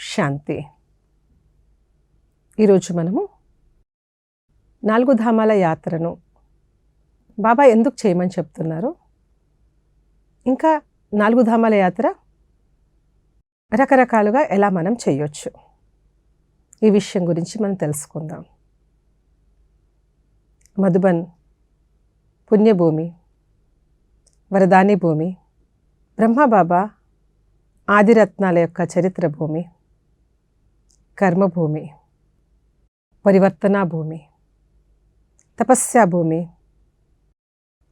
శాంతి. ఈరోజు మనము నాలుగు ధామాల యాత్రను బాబా ఎందుకు చేయమని చెప్తున్నారు? ఇంకా నాలుగు ధామాల యాత్ర రకరకాలుగా ఎలా మనం చేయొచ్చు? ఈ విషయం గురించి మనం తెలుసుకుందాం. మధుబన్ పుణ్యభూమి వరదాని భూమి బ్రహ్మబాబా ఆదిరత్నాల యొక్క చరిత్ర భూమి కర్మభూమి పరివర్తనా భూమి తపస్యా భూమి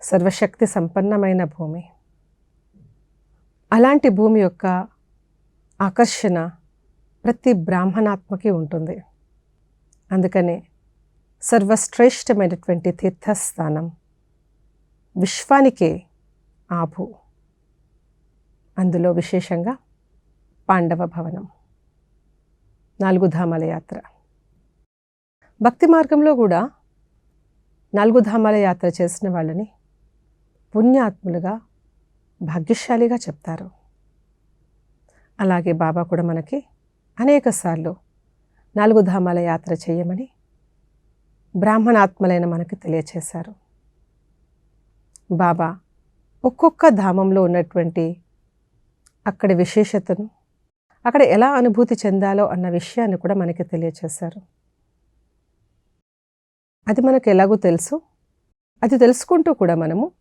సర్వశక్తి సంపన్నమైన భూమి. అలాంటి భూమి యొక్క ఆకర్షణ ప్రతి బ్రాహ్మణాత్మకి ఉంటుంది. అందుకనే సర్వశ్రేష్టమైనటువంటి తీర్థస్థానం విశ్వానికే ఆభు అందులో విశేషంగా పాండవ భవనం. నాలుగు ధామాల యాత్ర భక్తి మార్గంలో కూడా నాలుగు ధామాల యాత్ర చేసిన వాళ్ళని పుణ్యాత్ములుగా భాగ్యశాలిగా చెప్తారు. అలాగే బాబా కూడా మనకి అనేకసార్లు నాలుగు ధామాల యాత్ర చేయమని బ్రాహ్మణాత్మలైన మనకి తెలియచేశారు. బాబా ఒక్కొక్క ధామంలో ఉన్నటువంటి అక్కడి విశేషతను అక్కడ ఎలా అనుభూతి చెందాలో అన్న విషయాన్ని కూడా మనకి తెలియచేశారు. అది మనకు ఎలాగో తెలుసు. అది తెలుసుకుంటూ కూడా మనము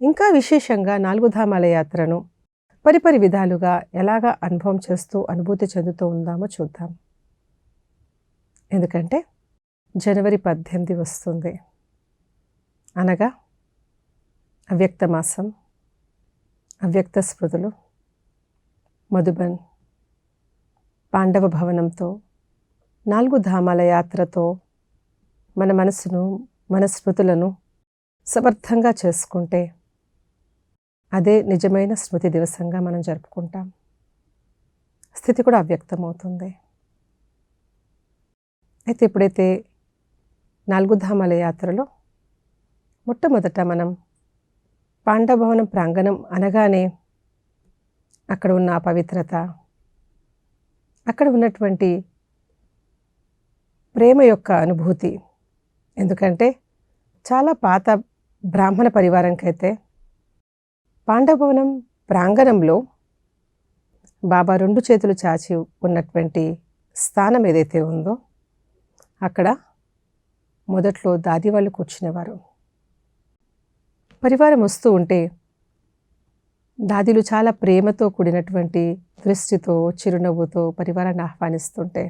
ఇంకా విశేషంగా నాలుగు ధామాల యాత్రను పరిపరి విధాలుగా ఎలాగా అనుభవం చేస్తూ అనుభూతి చెందుతూ ఉందామో చూద్దాం. ఎందుకంటే జనవరి పద్దెనిమిది వస్తుంది. అనగా అవ్యక్త మాసం అవ్యక్త స్మృతులు మధుబన్ పాండవ భవనంతో నాలుగు ధామాల యాత్రతో మన మనసును మన స్మృతులను సమర్థంగా చేసుకుంటే అదే నిజమైన స్మృతి దివసంగా మనం జరుపుకుంటాం. స్థితి కూడా అవ్యక్తమవుతుంది. అయితే ఎప్పుడైతే నాలుగు ధామాల యాత్రలో మొట్టమొదట మనం పాండభవనం ప్రాంగణం అనగానే అక్కడ ఉన్న ఆ పవిత్రత అక్కడ ఉన్నటువంటి ప్రేమ యొక్క అనుభూతి. ఎందుకంటే చాలా పాత బ్రాహ్మణ పరివారంకైతే పాండభవనం ప్రాంగణంలో బాబా రెండు చేతులు చాచి ఉన్నటువంటి స్థానం ఏదైతే ఉందో అక్కడ మొదట్లో దాది వాళ్ళు కూర్చునేవారు. పరివారం వస్తూ ఉంటే దాదిలు చాలా ప్రేమతో కూడినటువంటి దృష్టితో చిరునవ్వుతో పరివారాన్ని ఆహ్వానిస్తుంటే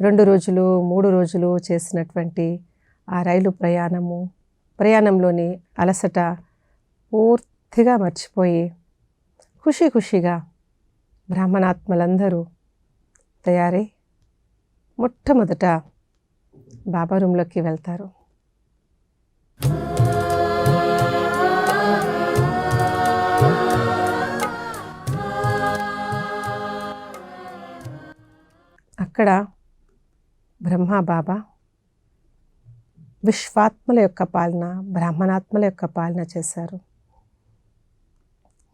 రెండు రోజులు మూడు రోజులు చేసినటువంటి ఆ రైలు ప్రయాణము ప్రయాణంలోని అలసట పూర్తిగా మర్చిపోయి ఖుషి ఖుషిగా బ్రాహ్మణాత్మలందరూ తయారై మొట్టమొదట బాబా రూమ్లోకి వెళ్తారు. అక్కడ బ్రహ్మ బాబా విశ్వాత్మల యొక్క పాలన బ్రాహ్మణాత్మల యొక్క పాలన చేశారు.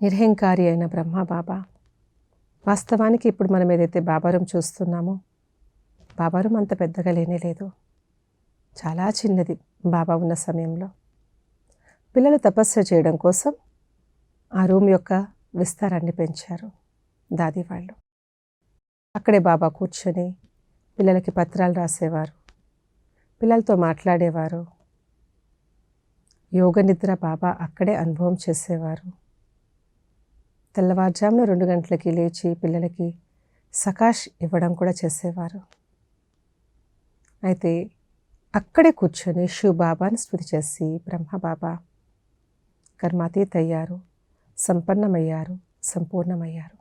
నిర్హంకారి అయిన బ్రహ్మ బాబా వాస్తవానికి ఇప్పుడు మనం ఏదైతే బాబారం చూస్తున్నామో బాబారం అంత పెద్దగా లేనే లేదు. చాలా చిన్నది బాబా ఉన్న సమయంలో. పిల్లలు తపస్సు చేయడం కోసం ఆ రూమ్ యొక్క విస్తారాన్ని పెంచారు దాది వాళ్ళు. అక్కడే బాబా కూర్చొని పిల్లలకి పత్రాలు రాసేవారు. పిల్లలతో మాట్లాడేవారు. యోగ నిద్ర బాబా అక్కడే అనుభవం చేసేవారు. తెల్లవారుజామున రెండు గంటలకి లేచి పిల్లలకి సకాష్ ఇవ్వడం కూడా చేసేవారు. అయితే అక్కడే కూర్చొని శివ బాబాని స్థుతి చేసి బ్రహ్మ బాబా కర్మాతీతయ్యారు సంపన్నమయ్యారు సంపూర్ణమయ్యారు.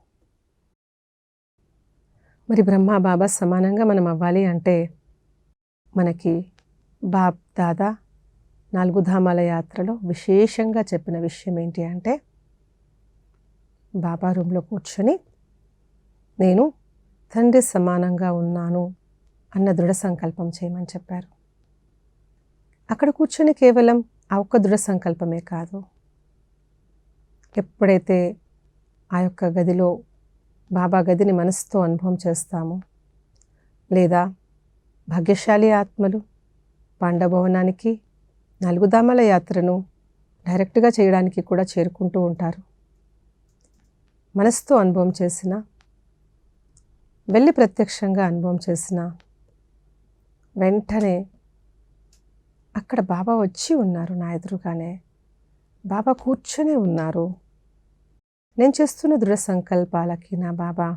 మరి బ్రహ్మ బాబా సమానంగా మనం అవ్వాలి అంటే మనకి బాబ్ దాదా నాలుగు ధామాల యాత్రలో విశేషంగా చెప్పిన విషయం ఏంటి అంటే బాబా రూమ్లో కూర్చొని నేను తండ్రి సమానంగా ఉన్నాను అన్న దృఢ సంకల్పం చేయమని చెప్పారు. అక్కడ కూర్చొని కేవలం ఆ ఒక్క దృఢ సంకల్పమే కాదు. ఎప్పుడైతే ఆ యొక్క గదిలో బాబా గదిని మనసుతో అనుభవం చేస్తాము. లేదా భాగ్యశాలి ఆత్మలు పాండభవనానికి నలుగుదామల యాత్రను డైరెక్ట్గా చేయడానికి కూడా చేరుకుంటూ ఉంటారు. మనసుతో అనుభవం చేసిన వెళ్ళి ప్రత్యక్షంగా అనుభవం చేసిన వెంటనే అక్కడ బాబా వచ్చి ఉన్నారు నా ఎదురుగానే బాబా కూర్చొని ఉన్నారు. నేను చేస్తున్న దృఢ సంకల్పాలకి నా బాబా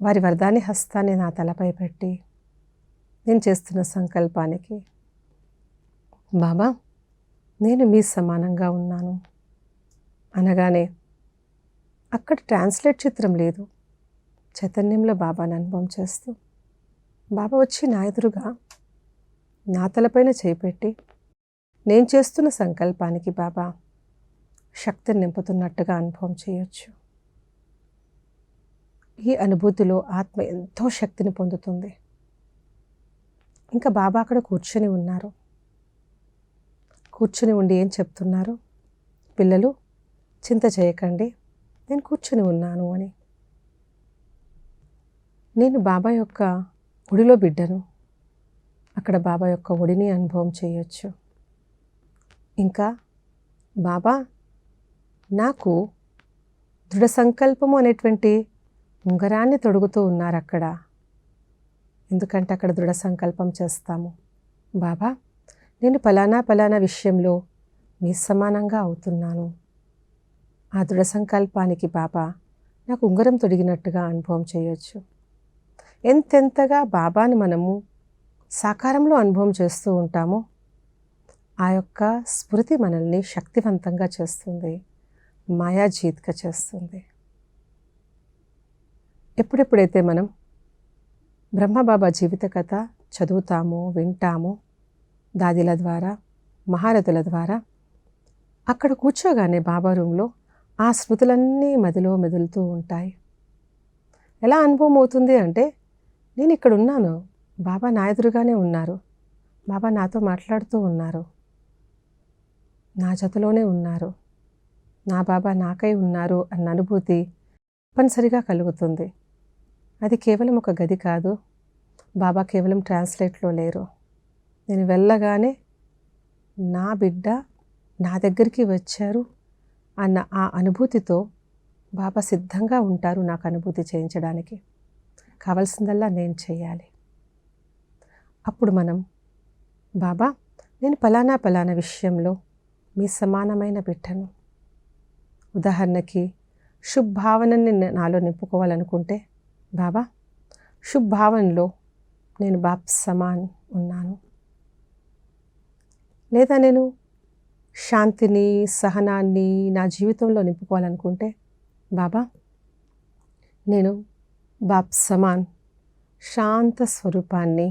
వారి వరదాని హస్తాన్ని నా తలపై పెట్టి నేను చేస్తున్న సంకల్పానికి బాబా నేను మీ సమానంగా ఉన్నాను. అనగానే అక్కడ ట్రాన్స్లేట్ చిత్రం లేదు. చైతన్యంలో బాబాని అనుభవం చేస్తూ బాబా వచ్చి నా ఎదురుగా నా తలపైన చేపెట్టి నేను చేస్తున్న సంకల్పానికి బాబా శక్తిని నింపుతున్నట్టుగా అనుభవం చేయొచ్చు. ఈ అనుభూతిలో ఆత్మ ఎంతో శక్తిని పొందుతుంది. ఇంకా బాబా అక్కడ కూర్చొని ఉన్నారు. కూర్చుని ఉండి ఏం చెప్తున్నారు? పిల్లలు చింత చేయకండి నేను కూర్చుని ఉన్నాను అని. నేను బాబా యొక్క ఒడిలో బిడ్డను. అక్కడ బాబా యొక్క ఒడిని అనుభవం చేయొచ్చు. ఇంకా బాబా నాకు దృఢ సంకల్పము అనేటువంటి ఉంగరాన్ని తొడుగుతూ ఉన్నారు అక్కడ ఎందుకంటే అక్కడ దృఢ సంకల్పం చేస్తాము. బాబా నేను ఫలానా ఫలానా విషయంలో మీ సమానంగా అవుతున్నాను. ఆ దృఢ సంకల్పానికి బాబా నాకు ఉంగరం తొడిగినట్టుగా అనుభవం చేయొచ్చు. ఎంతెంతగా బాబాని మనము సాకారంలో అనుభవం చేస్తూ ఉంటామో ఆ యొక్క స్మృతి మనల్ని శక్తివంతంగా చేస్తుంది. మాయాజీత్గా చేస్తుంది. ఎప్పుడెప్పుడైతే మనం బ్రహ్మబాబా జీవిత కథ చదువుతామో వింటామో దాదిల ద్వారా మహారథుల ద్వారా అక్కడ కూర్చోగానే బాబా రూమ్లో ఆ స్మృతులన్నీ మదిలో మెదులుతూ ఉంటాయి. ఎలా అనుభవం అవుతుంది అంటే నేను ఇక్కడ ఉన్నాను బాబా నా ఎదురుగానే ఉన్నారు బాబా నాతో మాట్లాడుతూ ఉన్నారు నా జతలోనే ఉన్నారు నా బాబా నాకై ఉన్నారు అన్న అనుభూతి తప్పనిసరిగా కలుగుతుంది. అది కేవలం ఒక గది కాదు. బాబా కేవలం ట్రాన్స్లేట్లో లేరు. నేను వెళ్ళగానే నా బిడ్డ నా దగ్గరికి వచ్చారు అన్న ఆ అనుభూతితో బాబా సిద్ధంగా ఉంటారు నాకు అనుభూతి చేయించడానికి. కావాల్సిందల్లా నేను చేయాలి. అప్పుడు మనం బాబా నేను పలానా పలానా విషయంలో మీ సమానమైన బిడ్డను ఉదాహరణకి శుభావనని నాలో నింపుకోవాలనుకుంటే బాబా శుభావనలో నేను బాప్ సమాన్ ఉన్నాను. లేదా నేను శాంతిని సహనాన్ని నా జీవితంలో నింపుకోవాలనుకుంటే బాబా నేను బాప్ సమాన్ శాంత స్వరూపాన్ని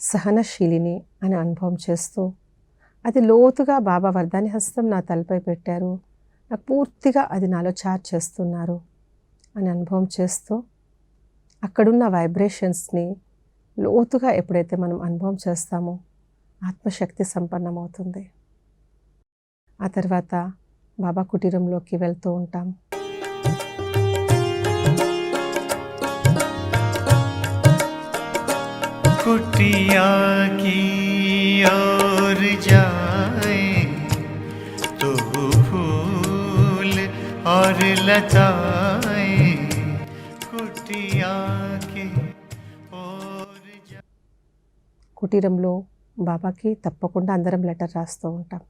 సహనశీలిని అని అనుభవం చేస్తూ అది లోతుగా బాబా వర్ధాని హస్తం నా తలపై పెట్టారు. నాకు పూర్తిగా అది నాలో చార్జ్ చేస్తున్నారు అని అనుభవం చేస్తూ అక్కడున్న వైబ్రేషన్స్ని లోతుగా ఎప్పుడైతే మనం అనుభవం చేస్తామో ఆత్మశక్తి సంపన్నమవుతుంది ఆ తర్వాత బాబా కుటీరంలోకి వెళ్తూ ఉంటాం कुटिया की ओर जाए और लताए कुटिया की ओर जाए కుటీరంలో బాబాకి తప్పకుండా అందరం లెటర్ రాస్తూ ఉంటాం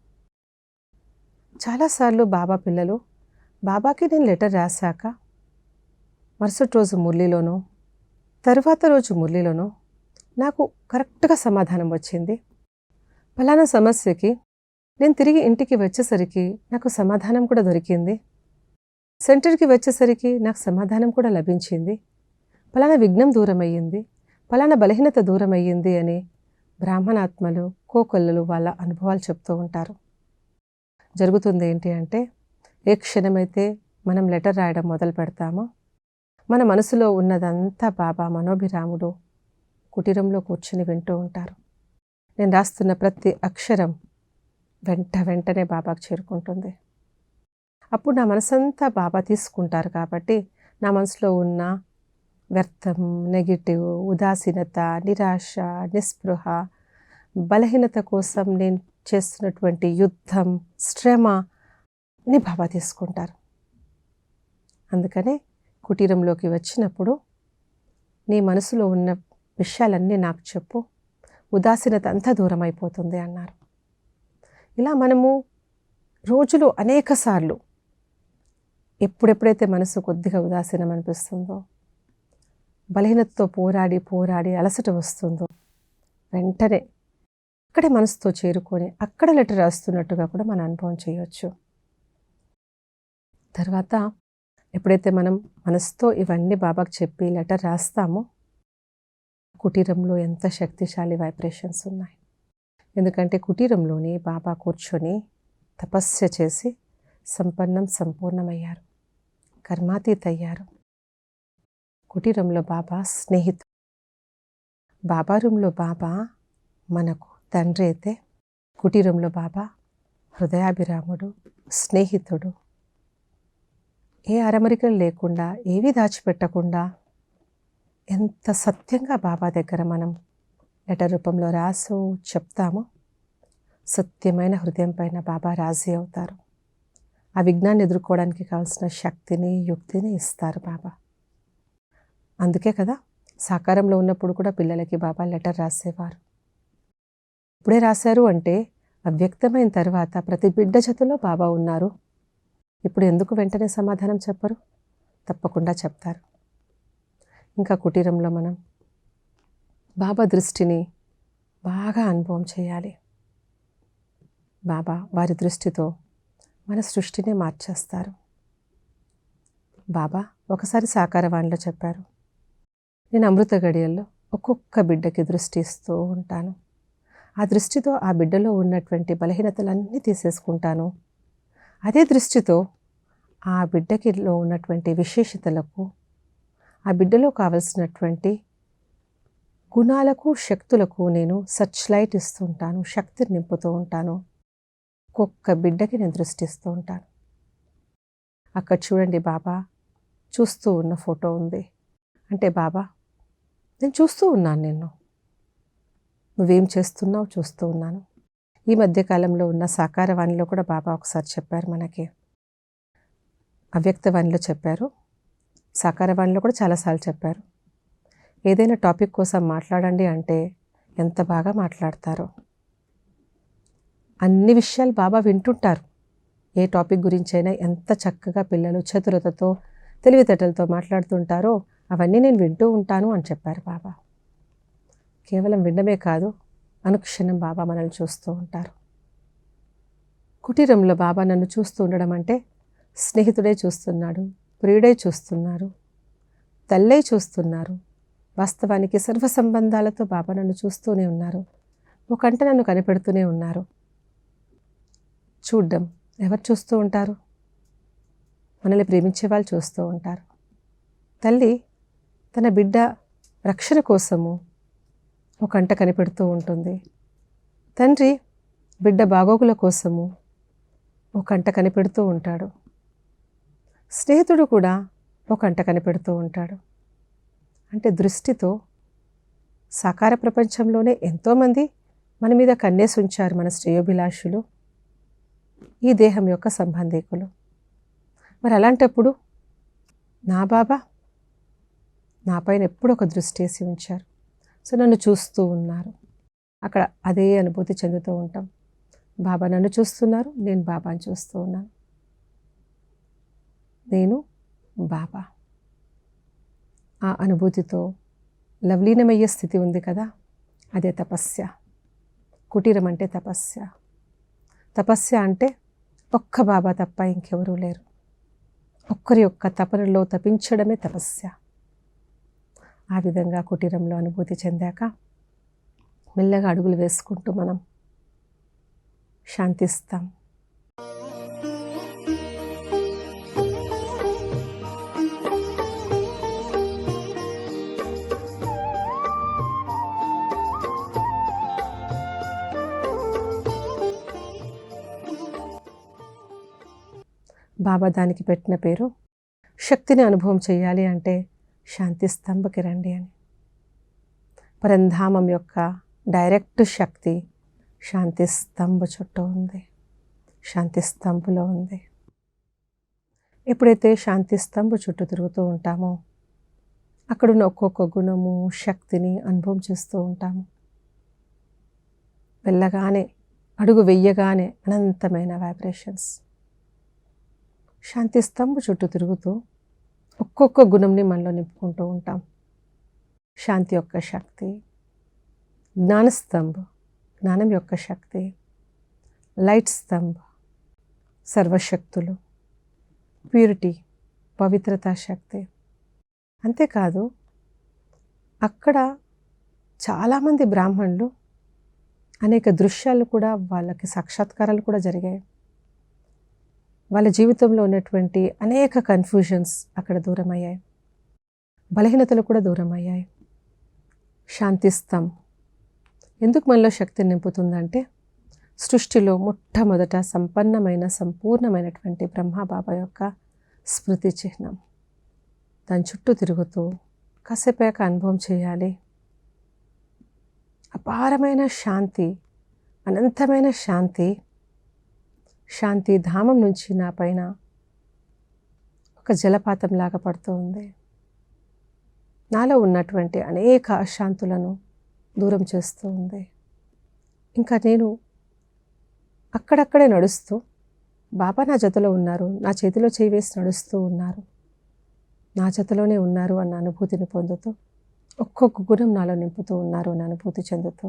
చాలాసార్లు బాబా పిల్లలు బాబాకి నేను లెటర్ రాశాక మరుసటి రోజు మురళిలోనో తరువాత రోజు మురళిలోనో నాకు కరెక్ట్గా సమాధానం వచ్చింది ఫలానా సమస్యకి నేను తిరిగి ఇంటికి వచ్చేసరికి నాకు సమాధానం కూడా దొరికింది సెంటర్కి వచ్చేసరికి నాకు సమాధానం కూడా లభించింది. ఫలానా విఘ్నం దూరమయ్యింది. ఫలానా బలహీనత దూరం అయ్యింది అని బ్రాహ్మణాత్మలు కోకొల్లలు వాళ్ళ అనుభవాలు చెప్తూ ఉంటారు. జరుగుతుంది ఏంటి అంటే ఏ క్షణమైతే మనం లెటర్ రాయడం మొదలు పెడతామో మన మనసులో ఉన్నదంతా బాబా మనోభిరాముడు కుటీరంలో కూర్చుని వింటూ ఉంటారు. నేను రాస్తున్న ప్రతి అక్షరం వెంట వెంటనే బాబాకు చేరుకుంటుంది. అప్పుడు నా మనసంతా బాబా తీసుకుంటారు కాబట్టి నా మనసులో ఉన్న వ్యర్థం నెగిటివ్ ఉదాసీనత నిరాశ నిస్పృహ బలహీనత కోసం నేను చేస్తున్నటువంటి యుద్ధం శ్రమ ని బాబా తీసుకుంటారు. అందుకనే కుటీరంలోకి వచ్చినప్పుడు నీ మనసులో ఉన్న విషయాలన్నీ నాకు చెప్పు. ఉదాసీనత అంతా దూరం అయిపోతుంది అన్నారు. ఇలా మనము రోజులో అనేకసార్లు ఎప్పుడెప్పుడైతే మనసు కొద్దిగా ఉదాసీనం అనిపిస్తుందో బలహీనతతో పోరాడి పోరాడి అలసట వస్తుందో వెంటనే అక్కడే మనసుతో చేరుకొని అక్కడ లెటర్ రాస్తున్నట్టుగా కూడా మన అనుభవం చేయవచ్చు తర్వాత ఎప్పుడైతే మనం మనసుతో ఇవన్నీ బాబాకు చెప్పి లెటర్ రాస్తామో కుటీరంలో ఎంత శక్తిశాలి వైబ్రేషన్స్ ఉన్నాయి. ఎందుకంటే కుటీరంలోని బాబా కూర్చొని తపస్య చేసి సంపన్నం సంపూర్ణమయ్యారు. కర్మాతీతయ్యారు. కుటీరంలో బాబా స్నేహితుడు. బాబా రూమ్లో బాబా మనకు తండ్రి అయితే కుటీరంలో బాబా హృదయాభిరాముడు స్నేహితుడు. ఏ అరమరికలు లేకుండా ఏవి దాచిపెట్టకుండా ఎంత సత్యంగా బాబా దగ్గర మనం లెటర్ రూపంలో రాసు చెప్తామో సత్యమైన హృదయం పైన బాబా రాజీ అవుతారు. ఆ విఘ్నాన్ని ఎదుర్కోవడానికి కావాల్సిన శక్తిని యుక్తిని ఇస్తారు బాబా. అందుకే కదా సాకారంలో ఉన్నప్పుడు కూడా పిల్లలకి బాబా లెటర్ రాసేవారు. ఇప్పుడే రాశారు అంటే అవ్యక్తమైన తర్వాత ప్రతి బిడ్డ జతలో బాబా ఉన్నారు. ఇప్పుడు ఎందుకు వెంటనే సమాధానం చెప్పరు? తప్పకుండా చెప్తారు. ఇంకా కుటీరంలో మనం బాబా దృష్టిని బాగా అనుభవం చేయాలి. బాబా వారి దృష్టితో మన సృష్టిని మార్చేస్తారు. బాబా ఒకసారి సాకారవాణిలో చెప్పారు నేను అమృత గడియల్లో ఒక్కొక్క బిడ్డకి దృష్టి ఇస్తూ ఉంటాను. ఆ దృష్టితో ఆ బిడ్డలో ఉన్నటువంటి బలహీనతలన్నీ తీసేసుకుంటాను. అదే దృష్టితో ఆ బిడ్డకిలో ఉన్నటువంటి విశేషతలకు ఆ బిడ్డలో కావలసినటువంటి గుణాలకు శక్తులకు నేను సర్చ్ లైట్ ఇస్తుంటాను శక్తిని నింపుతూ ఉంటాను. ఒక్కొక్క బిడ్డకి నేను దృష్టిస్తూ ఉంటాను. అక్కడ చూడండి బాబా చూస్తూ ఉన్న ఫోటో ఉంది. అంటే బాబా నేను చూస్తూ ఉన్నాను నిన్ను. నువ్వేం చేస్తున్నావు చూస్తూ ఉన్నాను. ఈ మధ్యకాలంలో ఉన్న సాకారవాణిలో కూడా బాబా ఒకసారి చెప్పారు మనకి. అవ్యక్తవాణిలో చెప్పారు. సాకారవాణిలో కూడా చాలాసార్లు చెప్పారు. ఏదైనా టాపిక్ కోసం మాట్లాడండి అంటే ఎంత బాగా మాట్లాడతారో. అన్ని విషయాలు బాబా వింటుంటారు. ఏ టాపిక్ గురించైనా ఎంత చక్కగా పిల్లలు చతురతతో తెలివితేటలతో మాట్లాడుతుంటారో అవన్నీ నేను వింటూ ఉంటాను అని చెప్పారు బాబా. కేవలం వినడమే కాదు అనుక్షణం బాబా మనల్ని చూస్తూ ఉంటారు. కుటీరంలో బాబా నన్ను చూస్తూ ఉండడం అంటే స్నేహితుడే చూస్తున్నాడు ప్రియుడే చూస్తున్నారు తల్లే చూస్తున్నారు. వాస్తవానికి సర్వ సంబంధాలతో బాబా నన్ను చూస్తూనే ఉన్నారు. ఒకంట నన్ను కనిపెడుతూనే ఉన్నారు. చూడ్డం. ఎవరు చూస్తూ ఉంటారు? మనల్ని ప్రేమించే వాళ్ళు చూస్తూ ఉంటారు. తల్లి తన బిడ్డ రక్షణ కోసము ఒక అంట కనిపెడుతూ ఉంటుంది. తండ్రి బిడ్డ బాగోగుల కోసము ఒక అంట కనిపెడుతూ ఉంటాడు. స్నేహితుడు కూడా ఒక అంట కనిపెడుతూ ఉంటాడు. అంటే దృష్టితో సాకార ప్రపంచంలోనే ఎంతోమంది మన మీద కన్నేసి ఉంచారు మన శ్రేయోభిలాషులు. ఈ దేహం యొక్క సంబంధికులు. మరి అలాంటప్పుడు నా బాబా నా పైన ఎప్పుడు ఒక దృష్టి వేసి ఉంచారు. సో నన్ను చూస్తూ ఉన్నారు. అక్కడ అదే అనుభూతి చెందుతూ ఉంటాం. బాబా నన్ను చూస్తున్నారు నేను బాబాని చూస్తూ ఉన్నాను. నేను బాబా. ఆ అనుభూతితో లవలీనమయ్యే స్థితి ఉంది కదా అదే తపస్య. కుటీరం అంటే తపస్య. తపస్య అంటే ఒక్క బాబా తప్ప ఇంకెవరూ లేరు. ఒక్కరి యొక్క తపనలో తపించడమే తపస్య ఆ విధంగా కుటీరంలో అనుభూతి చెందాక మెల్లగా అడుగులు వేసుకుంటూ మనం శాంతిస్తాం. బాబా దానికి పెట్టిన పేరు శక్తిని అనుభవం చేయాలి అంటే శాంతి స్తంభకి రండి అని. పరంధామం యొక్క డైరెక్ట్ శక్తి శాంతి స్తంభ చుట్టూ ఉంది. శాంతి స్తంభలో ఉంది. ఎప్పుడైతే శాంతి స్తంభ చుట్టూ తిరుగుతూ ఉంటామో అక్కడున్న ఒక్కొక్క గుణము శక్తిని అనుభవం చేస్తూ ఉంటాము. వెళ్ళగానే అడుగు వెయ్యగానే అనంతమైన వైబ్రేషన్స్ శాంతి స్తంభ చుట్టూ తిరుగుతూ ఒక్కొక్క గుణంని మనలో నింపుకుంటూ ఉంటాం. శాంతి యొక్క శక్తి జ్ఞానస్తంభ జ్ఞానం యొక్క శక్తి లైట్ స్తంభ సర్వశక్తులు ప్యూరిటీ పవిత్రతా శక్తి. అంతేకాదు అక్కడ చాలామంది బ్రాహ్మణులు అనేక దృశ్యాలు కూడా వాళ్ళకి సాక్షాత్కారాలు కూడా జరిగాయి. వాళ్ళ జీవితంలో ఉన్నటువంటి అనేక కన్ఫ్యూజన్స్ అక్కడ దూరమయ్యాయి. బలహీనతలు కూడా దూరం అయ్యాయి శాంతిస్తాం ఎందుకు మనలో శక్తిని నింపుతుందంటే సృష్టిలో మొట్టమొదట సంపన్నమైన సంపూర్ణమైనటువంటి బ్రహ్మబాబా యొక్క స్మృతి చిహ్నం. దాని చుట్టూ తిరుగుతూ కాసేపాక అనుభవం చేయాలి. అపారమైన శాంతి అనంతమైన శాంతి శాంతి ధామం నుంచి నా పైన ఒక జలపాతం లాగా పడుతూ ఉంది. నాలో ఉన్నటువంటి అనేక అశాంతులను దూరం చేస్తూ ఉంది. ఇంకా నేను అక్కడక్కడే నడుస్తూ బాబా నా జతలో ఉన్నారు నా చేతిలో చేయి వేసి నడుస్తూ ఉన్నారు నా జతలోనే ఉన్నారు అన్న అనుభూతిని పొందుతూ ఒక్కొక్క గుణం నాలో నింపుతూ ఉన్నారు అని అనుభూతి చెందుతూ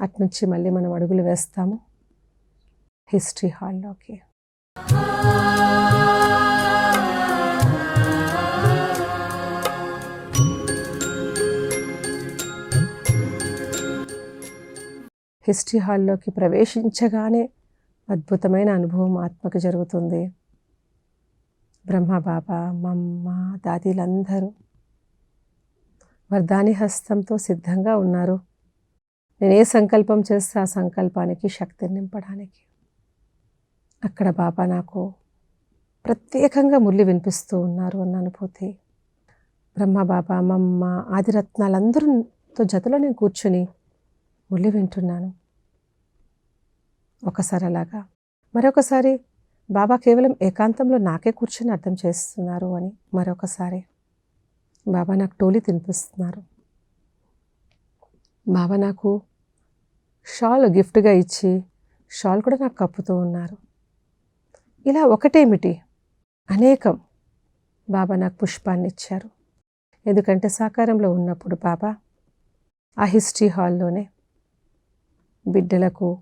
అట్నుంచి మళ్ళీ మనం అడుగులు వేస్తాము. హిస్టరీ హాల్లోకి. హిస్టరీ హాల్లోకి ప్రవేశించగానే అద్భుతమైన అనుభవం ఆత్మకు జరుగుతుంది. బ్రహ్మ బాబా మమ్మ దాదీలందరూ వరదాని హస్తంతో సిద్ధంగా ఉన్నారు. నేను ఏ సంకల్పం చేస్తే ఆ సంకల్పానికి శక్తిని నింపడానికి. అక్కడ బాబా నాకు ప్రత్యేకంగా మురళి వినిపిస్తూ ఉన్నారు అని అనుభూతి బ్రహ్మ బాబా మమ్మ ఆదిరత్నాలందరితో జతలో నేను కూర్చుని మురళి వింటున్నాను. ఒకసారి అలాగా మరొకసారి బాబా కేవలం ఏకాంతంలో నాకే కూర్చొని అర్థం చేస్తున్నారు అని మరొకసారి బాబా నాకు టోలీ తినిపిస్తున్నారు. బాబా నాకు షాల్ గిఫ్ట్గా ఇచ్చి షాల్ కూడా నాకు కప్పుతూ ఉన్నారు. ఇలా ఒకటేమిటి? అనేకం. బాబా నాకు పుష్పాన్ని ఇచ్చారు ఎందుకంటే సాకారంలో ఉన్నప్పుడు బాబా ఆ హిస్టరీ హాల్లోనే బిడ్డలకు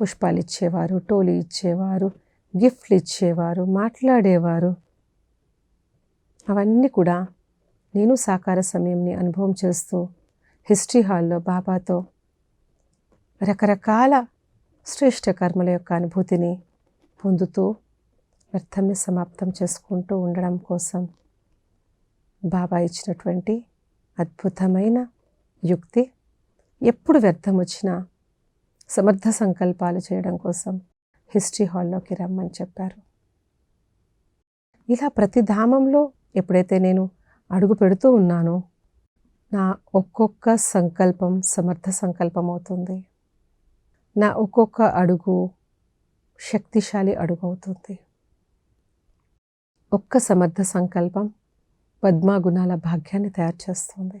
పుష్పాలు ఇచ్చేవారు టోలీ ఇచ్చేవారు గిఫ్ట్లు ఇచ్చేవారు మాట్లాడేవారు. అవన్నీ కూడా నేను సాకార సమయంని అనుభవం చేస్తూ హిస్టరీ హాల్లో బాబాతో రకరకాల శ్రేష్ఠ కర్మల యొక్క అనుభూతిని పొందుతూ వ్యర్థాన్ని సమాప్తం చేసుకుంటూ ఉండడం కోసం బాబా ఇచ్చినటువంటి అద్భుతమైన యుక్తి ఎప్పుడు వ్యర్థం వచ్చినా సమర్థ సంకల్పాలు చేయడం కోసం హిస్టరీ హాల్లోకి రమ్మని చెప్పారు. ఇలా ప్రతి ధామంలో ఎప్పుడైతే నేను అడుగు పెడుతూ ఉన్నానో నా ఒక్కొక్క సంకల్పం సమర్థ సంకల్పం అవుతుంది. నా ఒక్కొక్క అడుగు శక్తిశాలి అడుగవుతుంది. ఒక్క సమర్థ సంకల్పం పద్మాగుణాల భాగ్యాన్ని తయారు చేస్తుంది.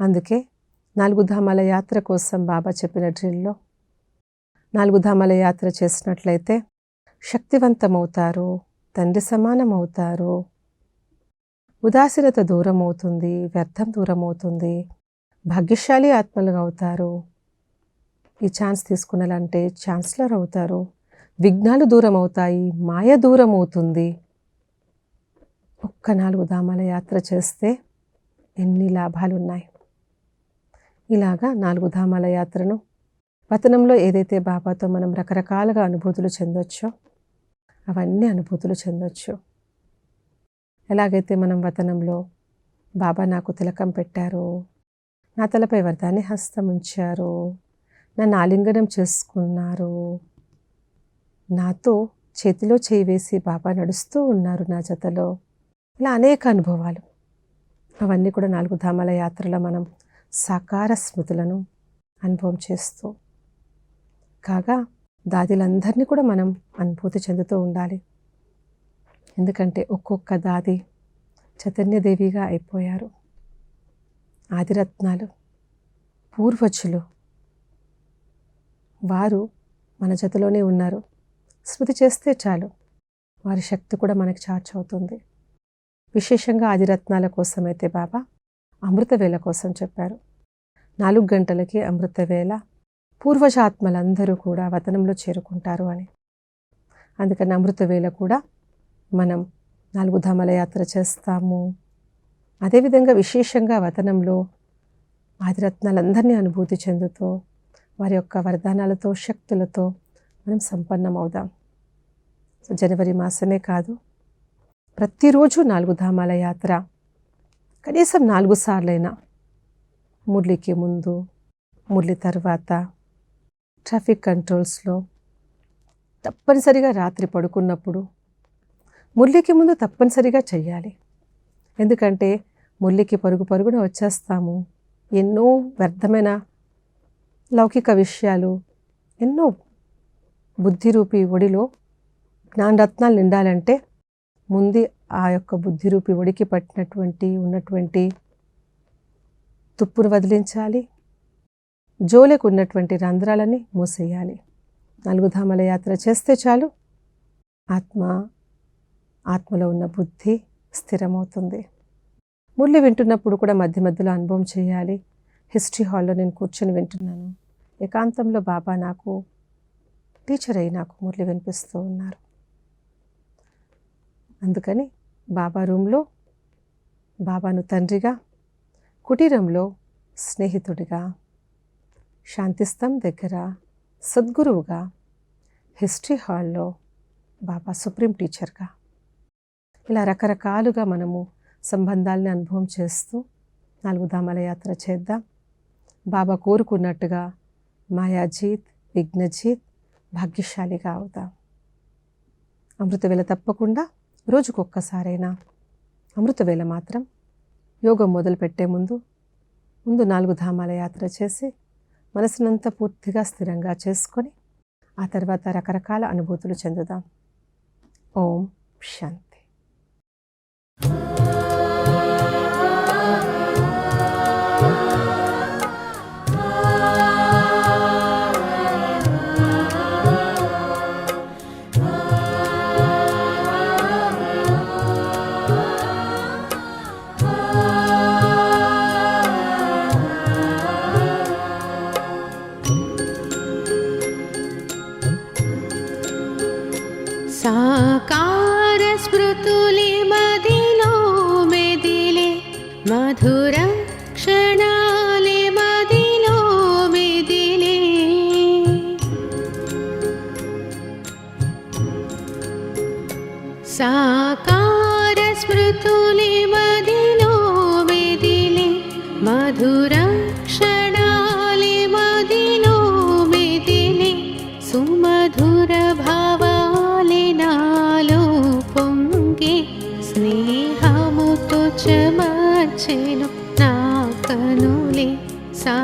అందుకే నాలుగు ధామాల యాత్ర కోసం బాబా చెప్పిన డ్రిల్లో నాలుగు ధామాల యాత్ర చేసినట్లయితే శక్తివంతమవుతారు తండ్రి సమానమవుతారు ఉదాసీనత దూరం అవుతుంది వ్యర్థం దూరం అవుతుంది భాగ్యశాలి ఆత్మలుగా అవుతారు ఈ ఛాన్స్ తీసుకున్నాలంటే ఛాన్స్లర్ అవుతారు. విఘ్నాలు దూరం అవుతాయి మాయ దూరం అవుతుంది ఒక్క నాలుగు ధామాల యాత్ర చేస్తే ఎన్ని లాభాలు ఉన్నాయి ఇలాగా నాలుగు ధామాల యాత్రను పతనంలో ఏదైతే బాబాతో మనం రకరకాలుగా అనుభూతులు చెందొచ్చో అవన్నీ అనుభూతులు చెందొచ్చు. ఎలాగైతే మనం వతనంలో బాబా నాకు తిలకం పెట్టారు నా తలపై వరదాన్ని హస్తం ఉంచారు నన్ను ఆలింగనం చేసుకున్నారు నాతో చేతిలో చేయి వేసి బాబా నడుస్తూ ఉన్నారు నా జతలో. ఇలా అనేక అనుభవాలు. అవన్నీ కూడా నాలుగు ధామాల యాత్రలో మనం సాకార స్మృతులను అనుభవం చేస్తూ. కాగా దాదిలందరినీ కూడా మనం అనుభూతి చెందుతూ ఉండాలి. ఎందుకంటే ఒక్కొక్క దాది చైతన్యదేవిగా అయిపోయారు. ఆదిరత్నాలు పూర్వజులు వారు మన జతలోనే ఉన్నారు. స్మృతి చేస్తే చాలు. వారి శక్తి కూడా మనకి చార్జ్ అవుతుంది. విశేషంగా ఆదిరత్నాల కోసమైతే బాబా అమృతవేళ కోసం చెప్పారు. నాలుగు గంటలకి అమృతవేళ పూర్వజాత్మలందరూ కూడా వతనంలో చేరుకుంటారు అని. అందుకని అమృతవేళ కూడా మనం నాలుగు ధామల యాత్ర చేస్తాము. అదేవిధంగా విశేషంగా వతనంలో ఆదిరత్నాలందరినీ అనుభూతి చెందుతూ వారి యొక్క వరదానాలతో శక్తులతో మనం సంపన్నం అవుదాం జనవరి మాసమే కాదు. ప్రతిరోజు నాలుగు ధామాల యాత్ర. కనీసం నాలుగు సార్లైనా. మురళికి ముందు మురళి తర్వాత ట్రాఫిక్ కంట్రోల్స్లో. తప్పనిసరిగా రాత్రి పడుకున్నప్పుడు. మురళికి ముందు తప్పనిసరిగా చెయ్యాలి. ఎందుకంటే మురళికి పరుగు పరుగున వచ్చేస్తాము. ఎన్నో వ్యర్థమైన లౌకిక విషయాలు ఎన్నో బుద్ధిరూపి ఒడిలో జ్ఞానరత్నాలు నిండాలంటే ముందు ఆ యొక్క బుద్ధిరూపి ఒడికి పట్టినటువంటి ఉన్నటువంటి తుప్పును వదిలించాలి. జోలకు ఉన్నటువంటి రంధ్రాలని మూసేయాలి. నాలుగు ధామల యాత్ర చేస్తే చాలు. ఆత్మ ఆత్మలో ఉన్న బుద్ధి స్థిరమవుతుంది. మురళి వింటున్నప్పుడు కూడా మధ్య మధ్యలో అనుభవం చేయాలి. హిస్టరీ హాల్లో నేను కూర్చొని వింటున్నాను. ఏకాంతంలో బాబా నాకు టీచర్ అయి నాకు మురళి వినిపిస్తూ ఉన్నారు. అందుకని బాబా రూమ్లో బాబాను తండ్రిగా కుటీరంలో స్నేహితుడిగా శాంతిస్తం దగ్గర సద్గురువుగా హిస్టరీ హాల్లో బాబా సుప్రీం టీచర్గా. ఇలా రకరకాలుగా మనము సంబంధాలని అనుభవం చేస్తూ నాలుగు దామల యాత్ర చేద్దాం. బాబా కోరుకున్నట్టుగా మాయాజీత్ విఘ్నజీత్ భాగ్యశాలిగా అవుదాం అమృతవేళ తప్పకుండా రోజుకొక్కసారైనా అమృతవేళ మాత్రం యోగం మొదలుపెట్టే ముందు ముందు నాలుగు ధామాల యాత్ర చేసి మనసునంతా పూర్తిగా స్థిరంగా చేసుకొని ఆ తర్వాత రకరకాల అనుభూతులు చెందుదాం. ఓం శాంతి. మధుర భావాలి నాలో పొంగి స్నేహముతో చెమర్చెను నా కనులే సా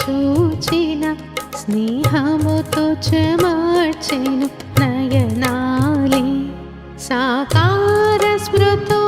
చూచిన స్నేహముతో చెమార్చెను నయనాలి. సాకార స్మృతో